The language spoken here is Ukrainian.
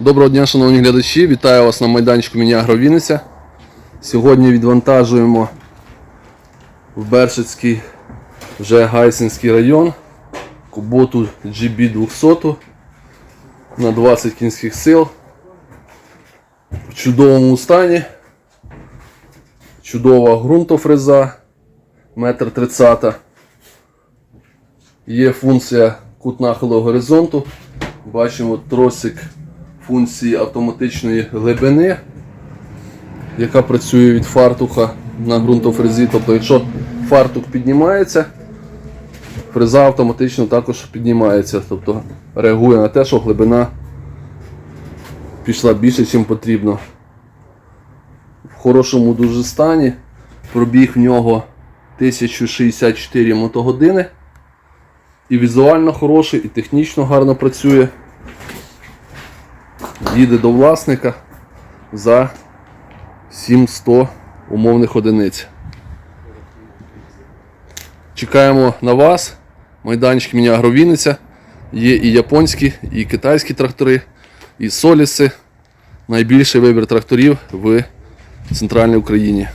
Доброго дня, шановні глядачі! Вітаю вас на майданчику Міні-Агро Вінниця. Сьогодні відвантажуємо в Бершицький вже Гайсинський район куботу GB200 на 20 кінських сил в чудовому стані. Чудова ґрунтофреза, метр тридцята. Є функція кут нахилу горизонту. Бачимо тросик функції автоматичної глибини, яка працює від фартуха на ґрунтофрезі. Тобто, якщо фартух піднімається, фреза автоматично також піднімається. Тобто реагує на те, що глибина пішла більше, ніж потрібно. В хорошому дуже стані. Пробіг в нього 1064 мотогодини. І візуально хороший, і технічно гарно працює. Їде до власника за 700 умовних одиниць. Чекаємо на вас. Майданчик міні Агровіниця. Є і японські, і китайські трактори, і соліси. Найбільший вибір тракторів в центральній Україні.